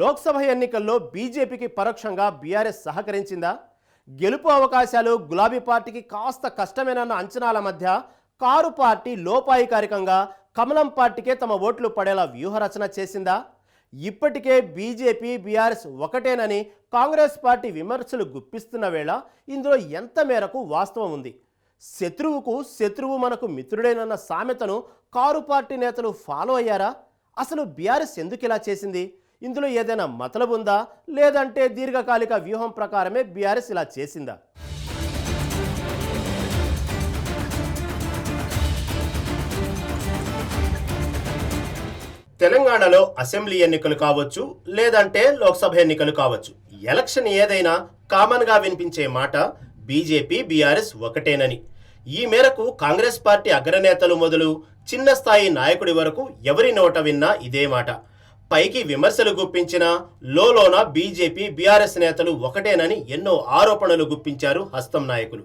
లోక్సభ ఎన్నికల్లో బీజేపీకి పరోక్షంగా బీఆర్ఎస్ సహకరించిందా? గెలుపు అవకాశాలు గులాబీ పార్టీకి కాస్త కష్టమేనన్న అంచనాల మధ్య కారు పార్టీ లోపాయికారికంగా కమలం పార్టీకే తమ ఓట్లు పడేలా వ్యూహరచన చేసిందా? ఇప్పటికే బీజేపీ బీఆర్ఎస్ ఒకటేనని కాంగ్రెస్ పార్టీ విమర్శలు గుప్పిస్తున్న వేళ ఇందులో ఎంత మేరకు వాస్తవం ఉంది? శత్రువుకు శత్రువు మనకు మిత్రుడేనన్న సామెతను కారు పార్టీ నేతలు ఫాలో అయ్యారా? అసలు బీఆర్ఎస్ ఎందుకు ఇలా చేసింది? ఇందులో ఏదైనా మతలబు ఉందా? లేదంటే దీర్ఘకాలిక వ్యూహం ప్రకారమే బీఆర్ఎస్ ఇలా చేసిందా? తెలంగాణలో అసెంబ్లీ ఎన్నికలు కావచ్చు లేదంటే లోక్సభ ఎన్నికలు కావచ్చు. ఎలక్షన్ ఏదైనా కామన్గా వినిపించే మాట బీజేపీ బీఆర్ఎస్ ఒకటేనని. ఈ మేరకు కాంగ్రెస్ పార్టీ అగ్రనేతలు మొదలు చిన్న స్థాయి నాయకుడి వరకు ఎవరి నోట విన్నా ఇదే మాట. పైకి విమర్శలు గుప్పించిన లోలోన బీజేపీ బీఆర్ఎస్ నేతలు ఒకటేనని ఎన్నో ఆరోపణలు గుప్పించారు హస్తం నాయకులు.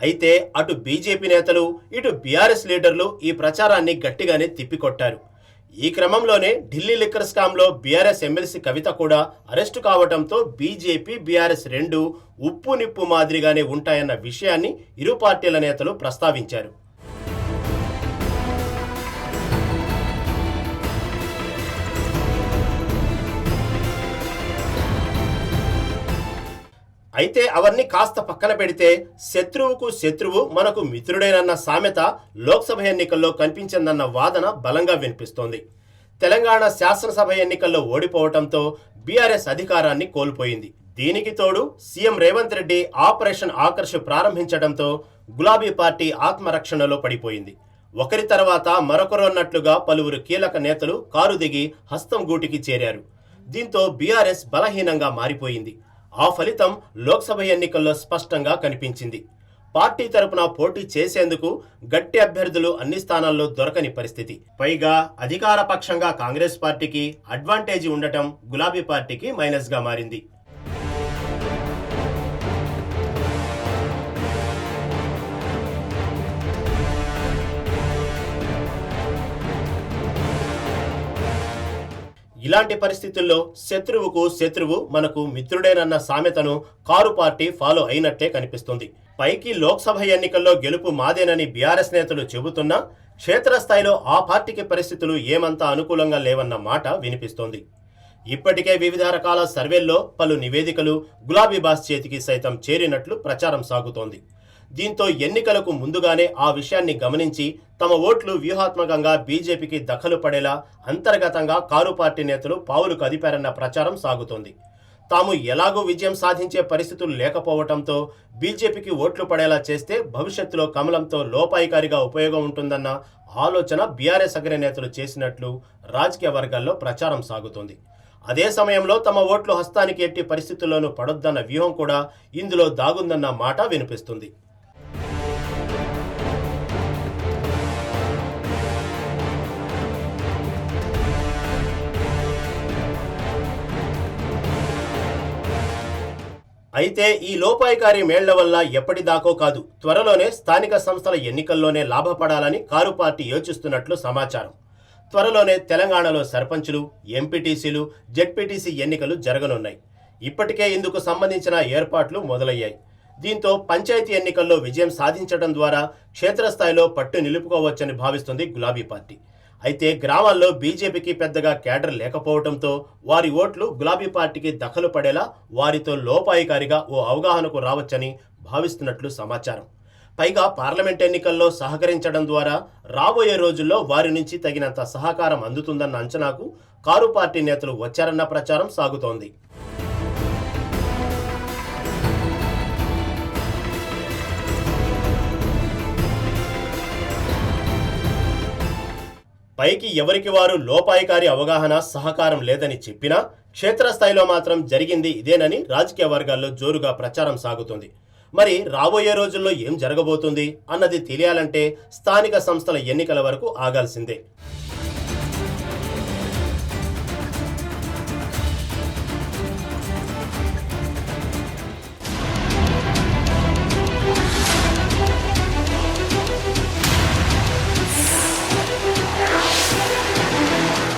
అయితే అటు బీజేపీ నేతలు ఇటు బీఆర్ఎస్ లీడర్లు ఈ ప్రచారాన్ని గట్టిగానే తిప్పికొట్టారు. ఈ క్రమంలోనే ఢిల్లీ లిక్కర్ స్కామ్లో బీఆర్ఎస్ ఎమ్మెల్సీ కవిత కూడా అరెస్టు కావడంతో బీజేపీ బీఆర్ఎస్ రెండు ఉప్పు నిప్పు మాదిరిగానే ఉంటాయన్న విషయాన్ని ఇరు పార్టీల నేతలు ప్రస్తావించారు. అయితే అవన్నీ కాస్త పక్కన పెడితే శత్రువుకు శత్రువు మనకు మిత్రుడేనన్న సామెత లోక్సభ ఎన్నికల్లో కనిపించిందన్న వాదన బలంగా వినిపిస్తోంది. తెలంగాణ శాసనసభ ఎన్నికల్లో ఓడిపోవడంతో బీఆర్ఎస్ అధికారాన్ని కోల్పోయింది. దీనికి తోడు సీఎం రేవంత్ రెడ్డి ఆపరేషన్ ఆకర్ష్ ప్రారంభించడంతో గులాబీ పార్టీ ఆత్మరక్షణలో పడిపోయింది. ఒకరి తర్వాత మరొకరున్నట్లుగా పలువురు కీలక నేతలు కారు దిగి హస్తం గూటికి చేరారు. దీంతో బీఆర్ఎస్ బలహీనంగా మారిపోయింది. ఆ ఫలితం లోక్సభ ఎన్నికల్లో స్పష్టంగా కనిపించింది. పార్టీ తరపున పోటీ చేసేందుకు గట్టి అభ్యర్థులు అన్ని స్థానాల్లో దొరకని పరిస్థితి. పైగా అధికార పక్షంగా కాంగ్రెస్ పార్టీకి అడ్వాంటేజీ ఉండటం గులాబీ పార్టీకి మైనస్గా మారింది. ఇలాంటి పరిస్థితుల్లో శత్రువుకు శత్రువు మనకు మిత్రుడేనన్న సామెతను కారు పార్టీ ఫాలో అయినట్లే కనిపిస్తుంది. పైకి లోక్సభ ఎన్నికల్లో గెలుపు మాదేనని బీఆర్ఎస్ నేతలు చెబుతున్నా క్షేత్రస్థాయిలో ఆ పార్టీకి పరిస్థితులు ఏమంతా అనుకూలంగా లేవన్న మాట వినిపిస్తోంది. ఇప్పటికే వివిధ రకాల సర్వేల్లో పలు నివేదికలు గులాబీ బాస్ చేతికి సైతం చేరినట్లు ప్రచారం సాగుతోంది. దీంతో ఎన్నికలకు ముందుగానే ఆ విషయాన్ని గమనించి తమ ఓట్లు వ్యూహాత్మకంగా బీజేపీకి దఖలు పడేలా అంతర్గతంగా కారు పార్టీ నేతలు పావులు కదిపారన్న ప్రచారం సాగుతోంది. తాము ఎలాగూ విజయం సాధించే పరిస్థితులు లేకపోవడంతో బీజేపీకి ఓట్లు పడేలా చేస్తే భవిష్యత్తులో కమలంతో లోపాయికారిగా ఉపయోగం ఉంటుందన్న ఆలోచన బీఆర్ఎస్ అగ్రనేతలు చేసినట్లు రాజకీయ వర్గాల్లో ప్రచారం సాగుతోంది. అదే సమయంలో తమ ఓట్లు హస్తానికి ఎట్టి పరిస్థితుల్లోనూ పడొద్దన్న వ్యూహం కూడా ఇందులో దాగుందన్న మాట వినిపిస్తుంది. అయితే ఈ లోపాయికారి మేళ్ళ వల్ల ఎప్పటిదాకో కాదు. త్వరలోనే స్థానిక సంస్థల ఎన్నికల్లోనే లాభపడాలని కారు పార్టీ యోచిస్తున్నట్లు సమాచారం. త్వరలోనే తెలంగాణలో సర్పంచులు ఎంపీటీసీలు జెడ్పీటీసీ ఎన్నికలు జరగనున్నాయి. ఇప్పటికే ఇందుకు సంబంధించిన ఏర్పాట్లు మొదలయ్యాయి. దీంతో పంచాయతీ ఎన్నికల్లో విజయం సాధించడం ద్వారా క్షేత్రస్థాయిలో పట్టు నిలుపుకోవచ్చని భావిస్తుంది గులాబీ పార్టీ. అయితే గ్రామాల్లో బీజేపీకి పెద్దగా కేడర్ లేకపోవడంతో వారి ఓట్లు గులాబీ పార్టీకి దఖలు పడేలా వారితో లోపాయికారిగా ఓ అవగాహనకు రావచ్చని భావిస్తున్నట్లు సమాచారం. పైగా పార్లమెంట్ ఎన్నికల్లో సహకరించడం ద్వారా రాబోయే రోజుల్లో వారి నుంచి తగినంత సహకారం అందుతుందన్న అంచనాకు కారు పార్టీ నేతలు వచ్చారన్న ప్రచారం సాగుతోంది. పైకి ఎవరికి వారు లోపాయికారి అవగాహన సహకారం లేదని చెప్పినా క్షేత్రస్థాయిలో మాత్రం జరిగింది ఇదేనని రాజకీయ వర్గాల్లో జోరుగా ప్రచారం సాగుతుంది. మరి రాబోయే రోజుల్లో ఏం జరగబోతుంది అన్నది తెలియాలంటే స్థానిక సంస్థల ఎన్నికల వరకు ఆగాల్సిందే.